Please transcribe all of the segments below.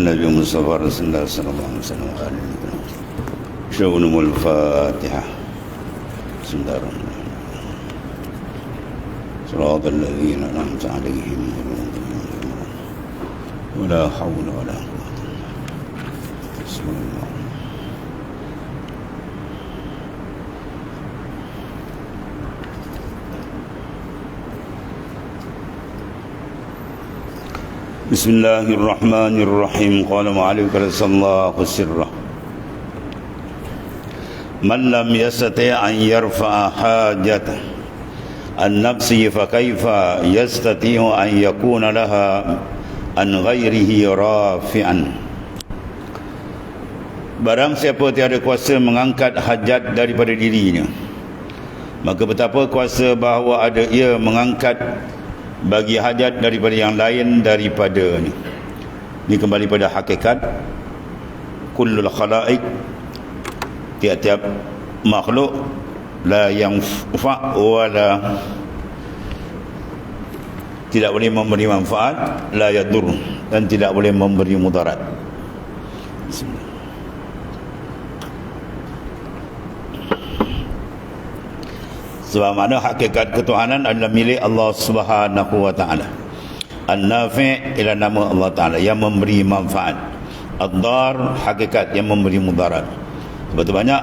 النبي مصطفى رسول الله صلى الله عليه وسلم. وآله وسلم شؤونهم الفاتحة. بسم الله الرحمن الرحيم. صراط الذين أنعمت عليهم ولا حول ولا قوة إلا بالله. بسم الله بسم الله الرحمن الرحيم قال معلم رسول الله سره من لم يستطع أن يرفع حاجته النفس فكيف يستطيع أن يكون لها عن غيره رافعا Barang siapa tiada kuasa mengangkat hajat daripada dirinya Maka betapa kuasa bahawa ada ia mengangkat bagi hajat daripada yang lain daripada ni. Ini kembali pada hakikat kullul khalaik tiap-tiap makhluk la yang fa wala tidak boleh memberi manfaat la yadur dan tidak boleh memberi mudarat Bismillah. Sebab mana hakikat ketuhanan adalah milik Allah Subhanahu wa taala. An-Nafi' ialah nama Allah taala yang memberi manfaat. Ad-Dar hakikat yang memberi mudarat. Betul banyak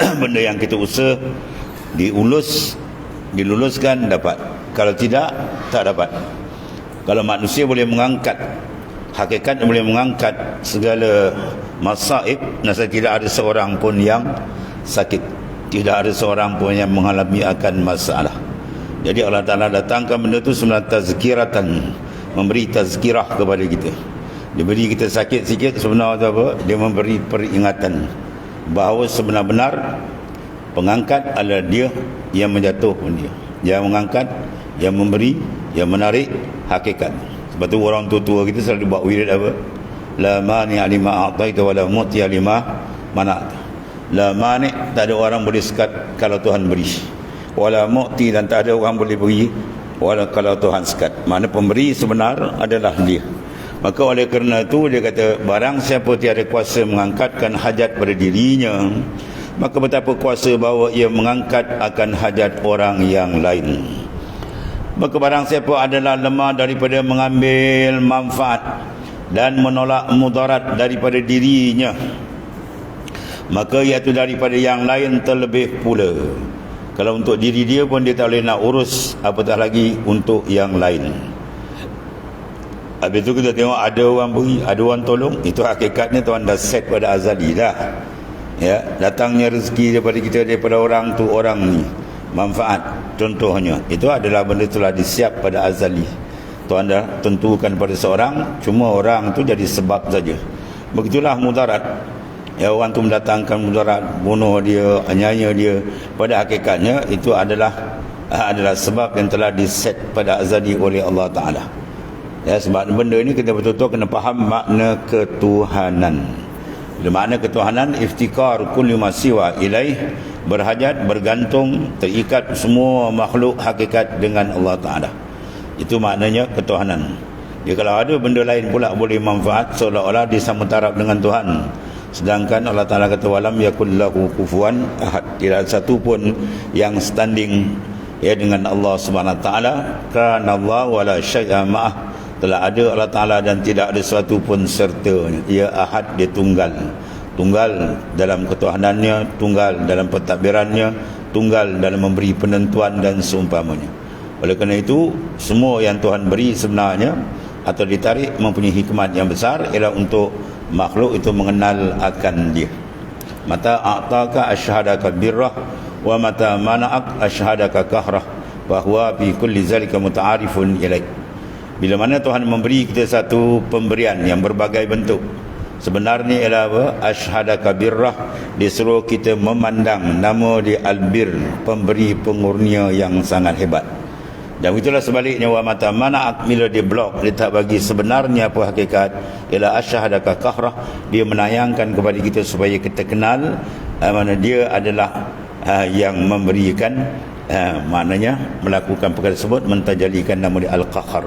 benda yang kita usaha diulus diluluskan dapat. Kalau tidak tak dapat. Kalau manusia boleh mengangkat hakikat boleh mengangkat segala masaib nasa tidak ada seorang pun yang sakit tidak ada seorang pun yang mengalami akan masalah. Jadi Allah Ta'ala datangkan benda tu sebenarnya tazkiratan memberi tazkirah kepada kita. Dia beri kita sakit sikit sebenarnya apa? Dia memberi peringatan bahawa sebenar-benar pengangkat adalah dia yang menjatuhkan dia. Yang mengangkat yang memberi yang menarik hakikat. Sebab tu orang tua-tua kita selalu buat wirid apa? La mani alima a'taita wa la muti alima mana'ta La mani tak ada orang boleh sekat kalau Tuhan beri. Wala mu'ti dan tak ada orang boleh beri wala kalau Tuhan sekat. Mana pemberi sebenar adalah dia. Maka oleh kerana itu dia kata barang siapa tiada kuasa mengangkatkan hajat pada dirinya maka betapa kuasa bahawa ia mengangkat akan hajat orang yang lain. Maka barang siapa adalah lemah daripada mengambil manfaat dan menolak mudarat daripada dirinya maka iaitu daripada yang lain terlebih pula. Kalau untuk diri dia pun dia tak boleh nak urus apatah lagi untuk yang lain. Habis tu kita tengok ada orang beri ada orang tolong. Itu hakikatnya Tuhan dah set pada azali dah. Ya datangnya rezeki daripada kita daripada orang tu orang ni. Manfaat contohnya. Itu adalah benda telah disiap pada azali. Tuhan dah tentukan pada seorang cuma orang tu jadi sebab saja. Begitulah mudarat ya orang tu mendatangkan mudarat bunuh dia anyanya dia. Pada hakikatnya itu adalah adalah sebab yang telah diset pada azali oleh Allah Taala. Ya sebab benda ini kita betul-betul kena faham makna ketuhanan. Bila makna ketuhanan iftikar kulli ma siwa ilaih berhajat bergantung terikat semua makhluk hakikat dengan Allah Taala. Itu maknanya ketuhanan. Ya kalau ada benda lain pula boleh manfaat seolah-olah disamutarap dengan Tuhan sedangkan Allah Taala kata walam yakul lahu kufuwan ahad. Tidak ada satu pun yang standing ya dengan Allah Subhanahu taala. Kana Allah wala syai'a ma'ah. Telah ada Allah Taala dan tidak ada sesuatu pun serta ia ahad dia tunggal. Tunggal dalam ketuhanannya tunggal dalam pentadbirannya tunggal dalam memberi penentuan dan seumpamanya. Oleh kerana itu semua yang Tuhan beri sebenarnya atau ditarik mempunyai hikmat yang besar ialah untuk makhluk itu mengenal akan dia. Mata a'taka asyhadaka birrah wa mata mana'ak asyhadaka kahrah bahwa fi kulli zalika muta'arifun ilaik bila mana Tuhan memberi kita satu pemberian yang berbagai bentuk sebenarnya ialah apa? Asyhadaka birrah disuruh kita memandang nama dia albir pemberi pengurnia yang sangat hebat dan itulah sebaliknya wa mata mana bila dia blok dia tak bagi sebenarnya apa hakikat ialah asyhadaka kahrah dia menayangkan kepada kita supaya kita kenal uh, mana dia adalah uh, yang memberikan uh, maknanya melakukan perkara tersebut mentajalikan nama dia al-qahar.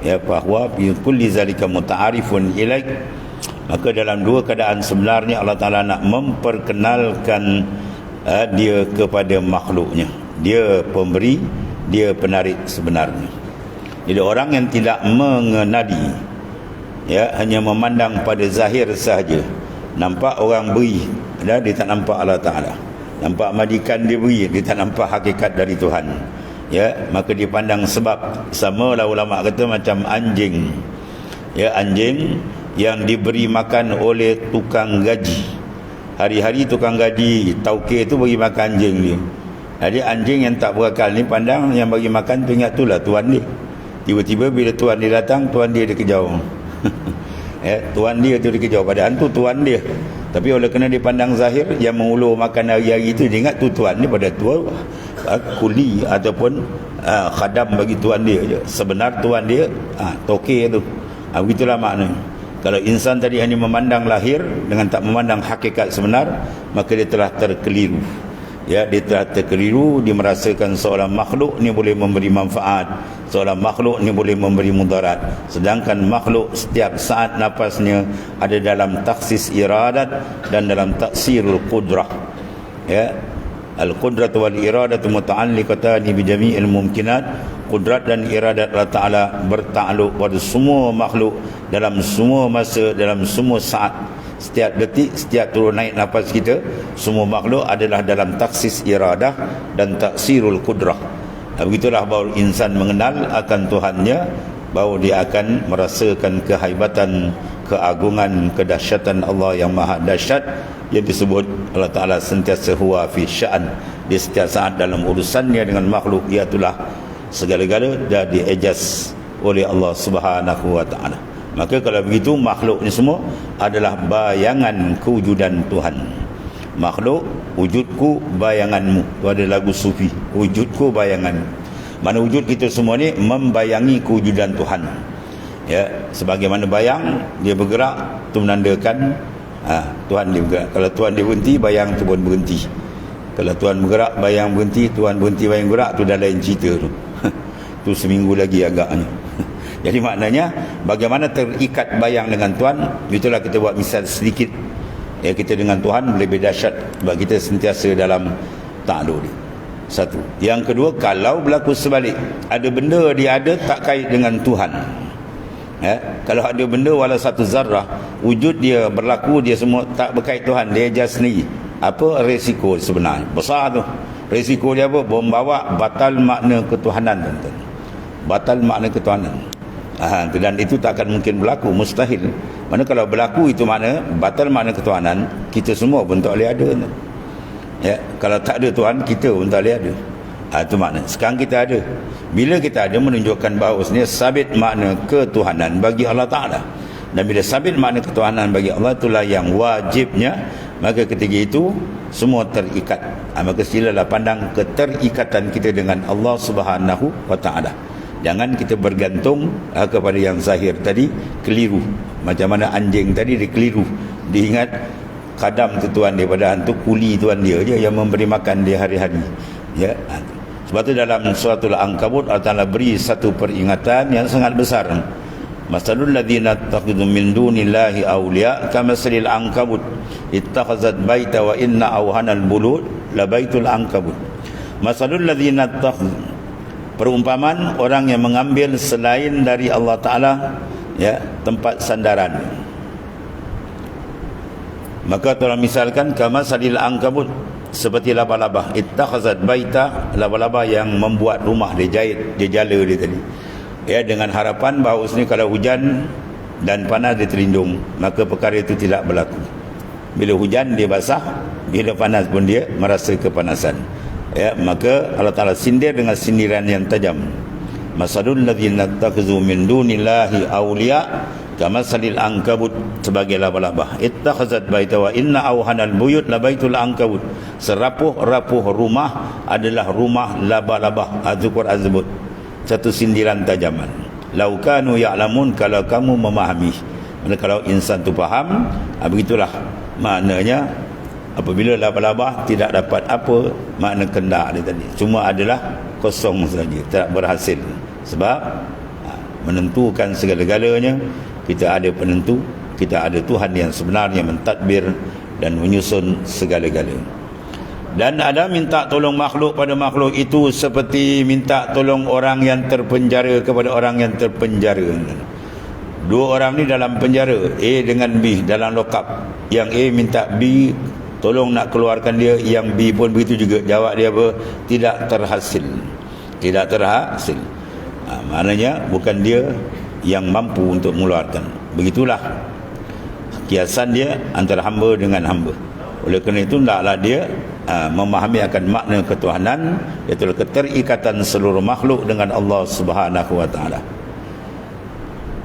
Ya bahawa bi kulli zalika muta'arifun ilaik. Maka dalam dua keadaan sebenarnya Allah Taala nak memperkenalkan uh, dia kepada makhluknya. Dia pemberi dia penarik sebenarnya. Jadi orang yang tidak mengenali ya hanya memandang pada zahir sahaja nampak orang beri dan dia tak nampak Allah Taala. Nampak majikan dia beri dia tak nampak hakikat dari Tuhan ya. Maka dipandang sebab sama lah ulama kata macam anjing ya anjing yang diberi makan oleh tukang gaji. Hari-hari tukang gaji tauke tu bagi makan anjing dia jadi anjing yang tak berakal ni pandang yang bagi makan tu ingat tu lah tuan dia. Tiba-tiba bila tuan dia datang tuan dia kejauh ya, tuan dia tu dia kejauh padahal tu tuan dia. Tapi oleh kerana dia pandang zahir yang mengulur makan hari-hari itu dia ingat tu tuan dia pada tuan uh, kuli ataupun uh, khadam bagi tuan dia je. Sebenar tuan dia uh, toke tu. Uh, begitulah maknanya. Kalau insan tadi hanya memandang lahir dengan tak memandang hakikat sebenar maka dia telah terkeliru ya dia telah terkeliru dia merasakan seorang makhluk ni boleh memberi manfaat seorang makhluk ni boleh memberi mudarat. Sedangkan makhluk setiap saat napasnya ada dalam taksis iradat dan dalam taksirul qudrah. Ya al-qudratu wal iradatu muta'alliqatan bi jami'il mumkinat. Kudrat dan iradat Allah Taala bertakluk pada semua makhluk dalam semua masa dalam semua saat setiap detik setiap turun naik nafas kita semua makhluk adalah dalam taksis iradah dan taksirul kudrah begitulah bahawa insan mengenal akan Tuhannya bahawa dia akan merasakan kehaibatan keagungan kedahsyatan Allah yang maha dahsyat. Yang disebut Allah Ta'ala sentiasa huwa fi sya'an. Di setiap saat dalam urusannya dengan makhluk iaitulah segala-gala dah diejas oleh Allah Subhanahu wa taala. Maka kalau begitu makhluk ni semua adalah bayangan kewujudan Tuhan. Makhluk wujudku bayanganmu. Itu ada lagu sufi. Wujudku bayangan. Mana wujud kita semua ni membayangi kewujudan Tuhan. Ya, sebagaimana bayang dia bergerak tu menandakan ha, Tuhan dia bergerak. Kalau Tuhan dia berhenti bayang tu pun berhenti. Kalau Tuhan bergerak bayang berhenti, Tuhan berhenti bayang bergerak tu dah lain cerita tu tu seminggu lagi agaknya jadi maknanya bagaimana terikat bayang dengan Tuhan itulah kita buat misal sedikit. Ya kita dengan Tuhan lebih dahsyat sebab kita sentiasa dalam takluk ni satu. Yang kedua kalau berlaku sebalik ada benda dia ada tak kait dengan Tuhan. Ya kalau ada benda wala satu zarrah wujud dia berlaku dia semua tak berkait Tuhan dia just sendiri. Apa resiko sebenarnya? Besar tu. Resiko dia apa? Membawa batal makna ketuhanan tuan-tuan. Batal makna ketuhanan ha, dan itu tak akan mungkin berlaku mustahil. Mana kalau berlaku itu makna batal makna ketuhanan kita semua pun tak boleh ada. Ya kalau tak ada Tuhan kita pun tak boleh ada. Ha, itu makna. Sekarang kita ada. Bila kita ada menunjukkan bahawa sebenarnya sabit makna ketuhanan bagi Allah Ta'ala. Dan bila sabit makna ketuhanan bagi Allah itulah yang wajibnya. Maka ketika itu semua terikat. Ha, maka silalah pandang keterikatan kita dengan Allah Subhanahu wa taala Jangan kita bergantung uh, kepada yang zahir tadi keliru. Macam mana anjing tadi dia keliru. Dia ingat kadam tu tuan dia pada hantu kuli tuan dia je yang memberi makan dia hari-hari. Ya. Ha, sebab tu dalam suratul Ankabut Allah Taala beri satu peringatan yang sangat besar. Masalul ladzina taqidu min dunillahi awliya kamasalil ankabut ittakhazat baita wa inna awhanal bulud la baitul ankabut. Masalul ladzina taqidu perumpamaan orang yang mengambil selain dari Allah Taala ya tempat sandaran. Maka Tuhan misalkan kama sadil angkabut seperti laba-laba ittakhazat baita laba-laba yang membuat rumah dia jahit dia jala dia tadi. Ya dengan harapan bahawa usni kalau hujan dan panas dia terlindung maka perkara itu tidak berlaku. Bila hujan dia basah bila panas pun dia merasa kepanasan ya maka Allah Taala sindir dengan sindiran yang tajam. Masalul ladzina takhuzu min dunillahi awliya kama salil ankabut sebagai laba-laba ittakhazat baita wa inna awhanal buyut la baitul ankabut. Serapuh-rapuh rumah adalah rumah laba-laba azkur azbut. Satu sindiran tajaman. Laukanu ya'lamun kalau kamu memahami. Kalau insan tu faham ah, begitulah maknanya apabila laba-laba tidak dapat apa makna kendak dia tadi. Cuma adalah kosong saja tak berhasil. Sebab ha, menentukan segala-galanya. Kita ada penentu kita ada Tuhan yang sebenarnya mentadbir dan menyusun segala-galanya dan ada minta tolong makhluk pada makhluk itu seperti minta tolong orang yang terpenjara kepada orang yang terpenjara. Dua orang ni dalam penjara A dengan B dalam lokap. Yang A minta B tolong nak keluarkan dia. Yang B pun begitu juga. Jawab dia apa? Tidak terhasil. Tidak terhasil. Ha, maknanya bukan dia yang mampu untuk mengeluarkan. Begitulah kiasan dia antara hamba dengan hamba. Oleh kerana itu hendaklah dia uh, memahami akan makna ketuhanan iaitu keterikatan seluruh makhluk dengan Allah Subhanahu wa taala.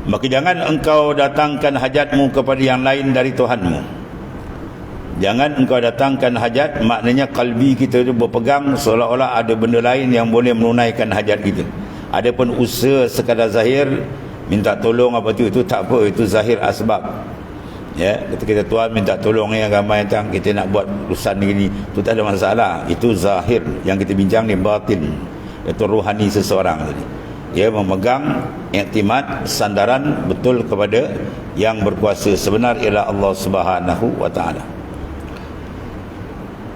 Maka jangan engkau datangkan hajatmu kepada yang lain dari Tuhanmu jangan engkau datangkan hajat maknanya kalbi kita itu berpegang seolah-olah ada benda lain yang boleh menunaikan hajat kita. Adapun usaha sekadar zahir minta tolong apa tu itu tak apa itu zahir asbab. Ya kita tuan minta tolong yang ramai datang kita nak buat urusan ni tu tak ada masalah. Itu zahir. Yang kita bincang ni batin. Itu rohani seseorang tadi. Dia memegang iktimat sandaran betul kepada yang berkuasa sebenar ialah Allah Subhanahu wa taala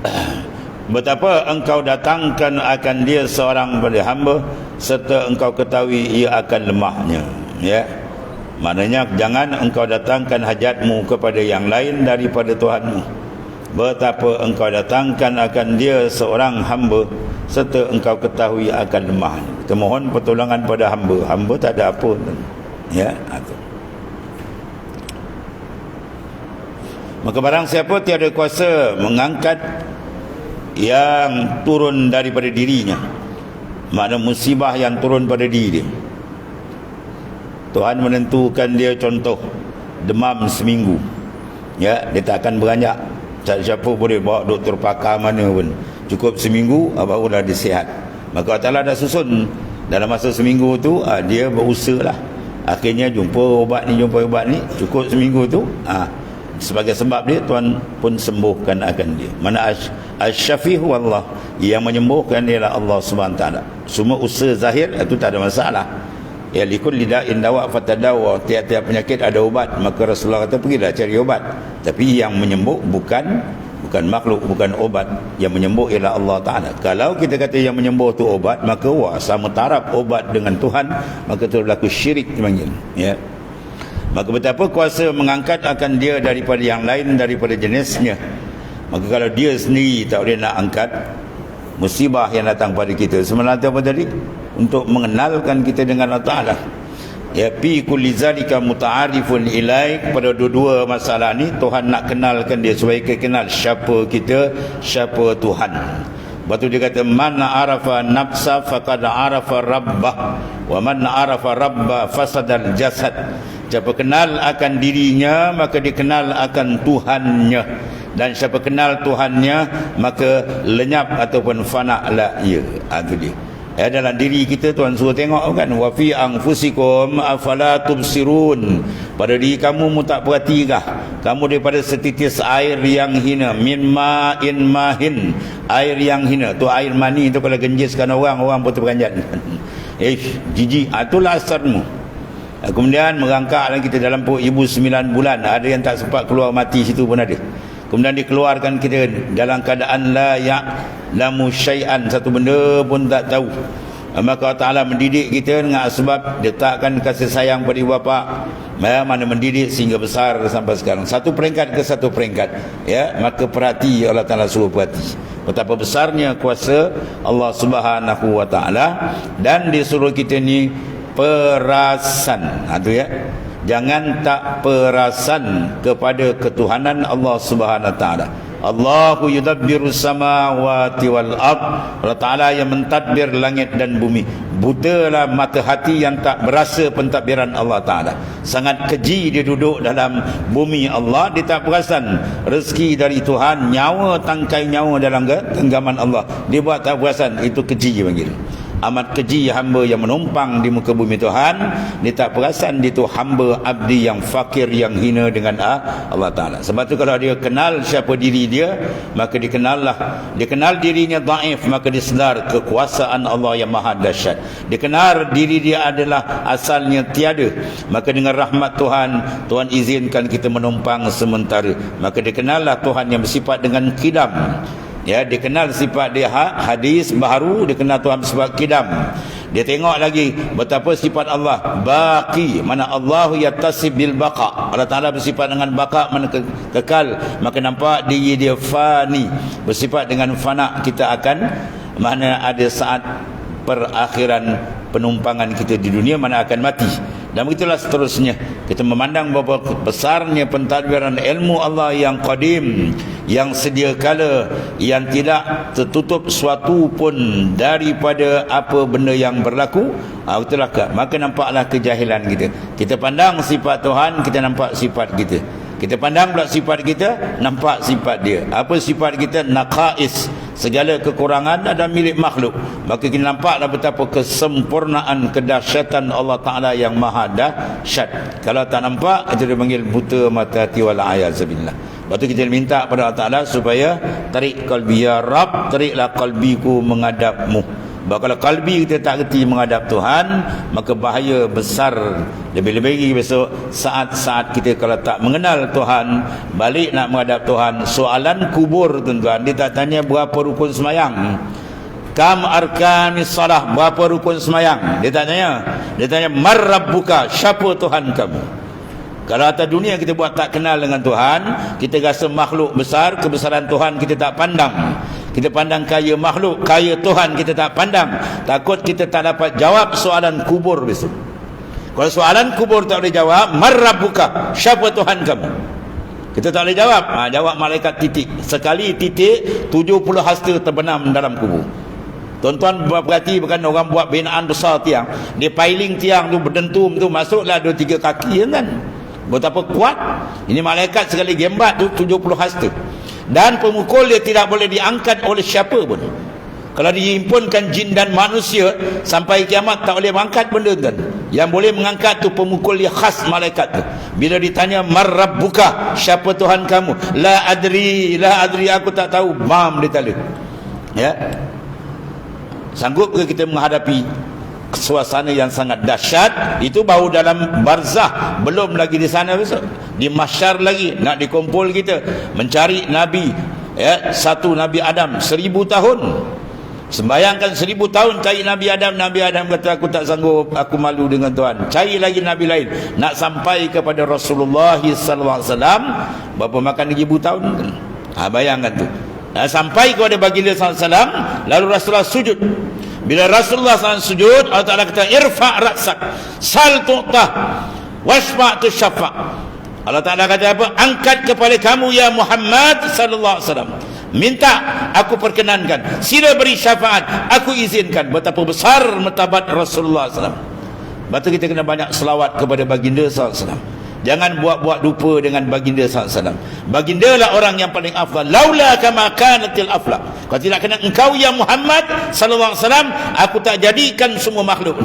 Betapa engkau datangkan akan dia seorang pada hamba serta engkau ketahui ia akan lemahnya ya Maknanya jangan engkau datangkan hajatmu kepada yang lain daripada Tuhanmu. Betapa engkau datangkan akan dia seorang hamba serta engkau ketahui akan lemah. Kita mohon pertolongan pada hamba. Hamba tak ada apa. Ya, itu. Maka barang siapa tiada kuasa mengangkat yang turun daripada dirinya. Makna musibah yang turun pada diri dia. Tuhan menentukan dia contoh demam seminggu. Ya dia tak akan beranjak. Tak siapa boleh bawa doktor pakar mana pun. Cukup seminggu ah, barulah dia sihat. Maka Allah dah susun. Dalam masa seminggu tu ah, dia berusaha lah akhirnya jumpa ubat ni jumpa ubat ni cukup seminggu tu ah, sebagai sebab dia Tuhan pun sembuhkan akan dia. Mana asyafihu Allah. Yang menyembuhkan ialah Allah SWT semua usaha zahir itu tak ada masalah. Ya likul lida'in dawa fatadawa tiap-tiap penyakit ada ubat. Maka Rasulullah kata pergilah cari obat tapi yang menyembuh bukan bukan makhluk bukan obat yang menyembuh ialah Allah Ta'ala. Kalau kita kata yang menyembuh tu obat maka wah sama taraf obat dengan Tuhan maka itu berlaku syirik dipanggil. Ya maka betapa kuasa mengangkat akan dia daripada yang lain daripada jenisnya. Maka kalau dia sendiri tak boleh nak angkat musibah yang datang pada kita. Sebenarnya apa tadi? Untuk mengenalkan kita dengan Allah Ta'ala. Ya fi kulli zalika muta'arifun ilaik. Pada dua-dua masalah ni Tuhan nak kenalkan dia supaya kita kenal siapa kita siapa Tuhan. Batu dia kata man arafa nafsa faqad arafa rabbah. Wa man arafa rabba fasadal jasad siapa kenal akan dirinya maka dikenal akan Tuhannya. Dan siapa kenal Tuhannya maka lenyap ataupun fana lah ia. Ha, dia. Ya, dalam diri kita tuan suruh tengok kan wa fi anfusikum afala tubsirun? Pada diri kamu mu tak perhatikah kamu daripada setitis air yang hina. Min ma'in mahin. Air yang hina. Tu air mani tu kalau genjiskan orang orang pun terperanjat. Eh jijik. Ah, itulah asarmu kemudian merangkak kita dalam perut ibu sembilan bulan. Ada yang tak sempat keluar mati situ pun ada. Kemudian dikeluarkan kita dalam keadaan la ya lamu syai'an. Satu benda pun tak tahu. Maka Allah Ta'ala mendidik kita dengan sebab letakkan kasih sayang pada ibu bapa. Mana mendidik sehingga besar sampai sekarang. Satu peringkat ke satu peringkat. Ya maka perhati Allah Ta'ala suruh perhati. Betapa besarnya kuasa Allah Subhanahu Wa Ta'ala. Dan disuruh kita ni perasan. Ha, tu ya. Jangan tak perasan kepada ketuhanan Allah Subhanahu taala. Allahu yudabbiru samawati wal ard. Allah taala yang mentadbir langit dan bumi. Butalah mata hati yang tak berasa pentadbiran Allah taala. Sangat keji dia duduk dalam bumi Allah dia tak perasan rezeki dari Tuhan nyawa tangkai nyawa dalam genggaman Allah. Dia buat tak perasan itu keji panggil amat keji hamba yang menumpang di muka bumi Tuhan. Dia tak perasan dia tu hamba abdi yang fakir yang hina dengan Allah Ta'ala. Sebab tu kalau dia kenal siapa diri dia maka dia kenal lah dia kenal dirinya daif maka dia sedar kekuasaan Allah yang maha dahsyat. Dia kenal diri dia adalah asalnya tiada. Maka dengan rahmat Tuhan Tuhan izinkan kita menumpang sementara. Maka dia kenal lah Tuhan yang bersifat dengan kidam ya dia kenal sifat dia ha, hadis baru dia kenal Tuhan sebab kidam. Dia tengok lagi betapa sifat Allah baqi mana Allah yatasib bil baqa. Allah Taala bersifat dengan baqa mana ke, kekal maka nampak diri dia fani bersifat dengan fana. Kita akan mana ada saat perakhiran penumpangan kita di dunia mana akan mati dan begitulah seterusnya. Kita memandang bahawa besarnya pentadbiran ilmu Allah yang qadim yang sedia kala yang tidak tertutup suatu pun daripada apa benda yang berlaku ha, itulah maka nampaklah kejahilan kita. Kita pandang sifat Tuhan kita nampak sifat kita. Kita pandang pula sifat kita nampak sifat dia. Apa sifat kita? Naqais segala kekurangan ada milik makhluk. Maka kita nampaklah betapa kesempurnaan kedahsyatan Allah Taala yang maha dahsyat. Kalau tak nampak kita dipanggil buta mata hati wal ayazabillah Lepas tu kita minta pada Allah Ta'ala supaya tarik kalbi. Ya Rab, tariklah kalbiku menghadapmu. Sebab kalau kalbi kita tak kerti menghadap Tuhan, maka bahaya besar. Lebih-lebih lagi besok saat-saat kita kalau tak mengenal Tuhan, balik nak menghadap Tuhan, soalan kubur tuan-tuan, dia tak tanya berapa rukun semayang. Kam arkani salah, berapa rukun semayang. Dia tak tanya. Dia tanya, marrabbuka, siapa Tuhan kamu? Kalau atas dunia kita buat tak kenal dengan Tuhan, kita rasa makhluk besar, kebesaran Tuhan kita tak pandang. Kita pandang kaya makhluk, kaya Tuhan kita tak pandang. Takut kita tak dapat jawab soalan kubur besok. Kalau soalan kubur tak boleh jawab, marrabuka, siapa Tuhan kamu? Kita tak boleh jawab. Ha, jawab malaikat titik. Sekali titik, 70 hasta terbenam dalam kubur. Tuan-tuan berhati bukan orang buat binaan besar tiang. Dia piling tiang tu berdentum tu masuklah dua tiga kaki kan. Betapa kuat Ini malaikat sekali gembat tu 70 hasta Dan pemukul dia tidak boleh diangkat oleh siapa pun. Kalau dihimpunkan jin dan manusia Sampai kiamat tak boleh mengangkat benda tu Yang boleh mengangkat tu pemukul dia khas malaikat tu. Bila ditanya Marrabbuka Siapa Tuhan kamu? La adri La adri aku tak tahu. Mam dia tak Ya. Sanggup ke kita menghadapi suasana yang sangat dahsyat itu baru dalam barzah. Belum lagi di sana besok. Di masyar lagi nak dikumpul kita mencari nabi ya satu nabi Adam seribu tahun. Sembayangkan seribu tahun cari nabi Adam nabi Adam kata aku tak sanggup aku malu dengan Tuhan. Cari lagi nabi lain. Nak sampai kepada Rasulullah sallallahu alaihi wasallam berapa makan ribu tahun? Ha, bayangkan tu. Nah, sampai kepada baginda sallallahu alaihi wasallam lalu Rasulullah sujud bila Rasulullah SAW sujud Allah Ta'ala kata irfa' raksak sal tu'tah wasfa' tu syafa' Allah Ta'ala kata apa? Angkat kepala kamu ya Muhammad sallallahu alaihi minta aku perkenankan. Sila beri syafaat. Aku izinkan. Betapa besar martabat Rasulullah SAW. Batu kita kena banyak selawat kepada baginda alaihi wasallam Jangan buat-buat dupa dengan baginda SAW. Baginda lah orang yang paling afdal. Laula kama kanatil afla. Kalau tidak kena engkau yang Muhammad SAW, aku tak jadikan semua makhluk.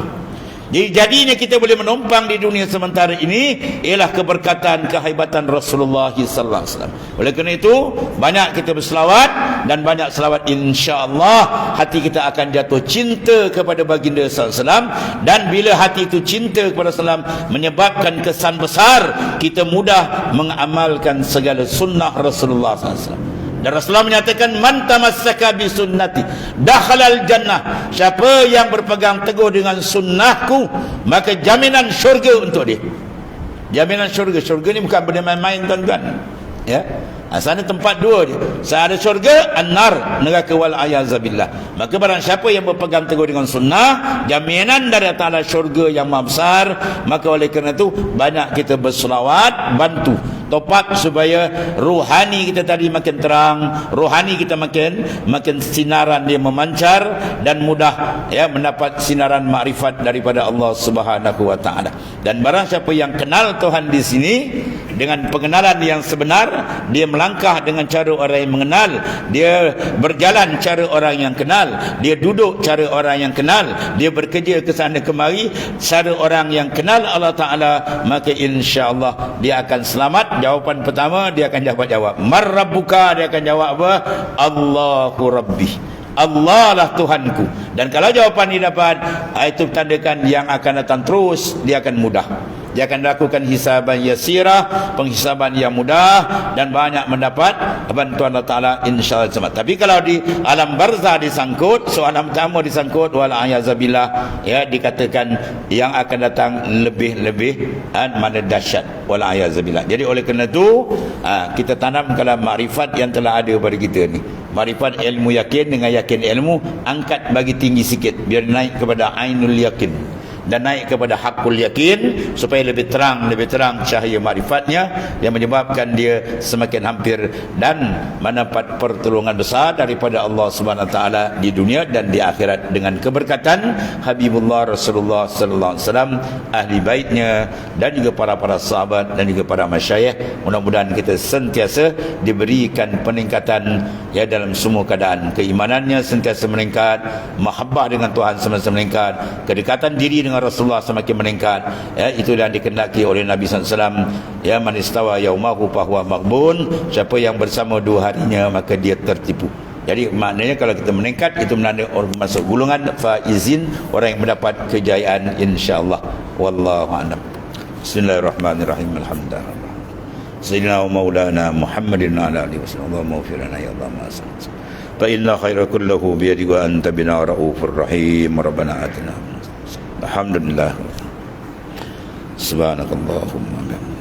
Jadi jadinya kita boleh menumpang di dunia sementara ini ialah keberkatan kehebatan Rasulullah sallallahu alaihi wasallam. Oleh kerana itu banyak kita berselawat dan banyak selawat insya-Allah hati kita akan jatuh cinta kepada baginda sallallahu alaihi wasallam dan bila hati itu cinta kepada sallam menyebabkan kesan besar kita mudah mengamalkan segala sunnah Rasulullah sallallahu alaihi wasallam. Dan Rasulullah menyatakan man tamassaka bi sunnati dakhalal jannah. Siapa yang berpegang teguh dengan sunnahku, maka jaminan syurga untuk dia. Jaminan syurga. Syurga ni bukan benda main-main tuan-tuan. Ya. Asalnya tempat dua dia. Saya ada syurga, an-nar, neraka wal ayazabillah. Maka barang siapa yang berpegang teguh dengan sunnah, jaminan dari Taala syurga yang maha besar, maka oleh kerana itu banyak kita berselawat bantu top up supaya rohani kita tadi makin terang rohani kita makin makin sinaran dia memancar dan mudah ya mendapat sinaran makrifat daripada Allah Subhanahu wa taala. Dan barang siapa yang kenal Tuhan di sini dengan pengenalan yang sebenar dia melangkah dengan cara orang yang mengenal dia berjalan cara orang yang kenal dia duduk cara orang yang kenal dia bekerja ke sana kemari cara orang yang kenal Allah Taala maka insya-Allah dia akan selamat jawapan pertama dia akan jawab jawab marrabbuka dia akan jawab apa? Allahu rabbi. Allah lah Tuhanku. Dan kalau jawapan ini dapat itu tandakan yang akan datang terus dia akan mudah dia akan lakukan hisaban yasirah penghisaban yang mudah dan banyak mendapat bantuan Allah Ta'ala insyaAllah tapi kalau di alam barzah disangkut soalan pertama disangkut wala'ayazabillah ya dikatakan yang akan datang lebih-lebih kan, mana dahsyat wala'ayazabillah jadi oleh kerana itu ha, kita tanam kalau makrifat yang telah ada pada kita ni. Makrifat ilmu yakin dengan yakin ilmu angkat bagi tinggi sikit biar naik kepada ainul yakin dan naik kepada hakul yakin supaya lebih terang lebih terang cahaya marifatnya yang menyebabkan dia semakin hampir dan mendapat pertolongan besar daripada Allah Subhanahu taala di dunia dan di akhirat dengan keberkatan Habibullah Rasulullah sallallahu alaihi wasallam ahli baitnya dan juga para-para sahabat dan juga para masyayikh. Mudah-mudahan kita sentiasa diberikan peningkatan ya dalam semua keadaan. Keimanannya sentiasa meningkat mahabbah dengan Tuhan sentiasa meningkat kedekatan diri dengan dengan Rasulullah semakin meningkat ya itu yang dikendaki oleh Nabi SAW ya man istawa yaumahu fahuwa maghbun siapa yang bersama dua harinya maka dia tertipu. Jadi maknanya kalau kita meningkat itu menanda orang masuk gulungan faizin orang yang mendapat kejayaan insyaallah. Wallahu a'lam. Bismillahirrahmanirrahim. Alhamdulillah wa maulana muhammadin ala alihi wasallam allahumma ighfir lana ya allah ma fa inna khayra kullahu bi yadika anta bina raufur rahim rabbana atina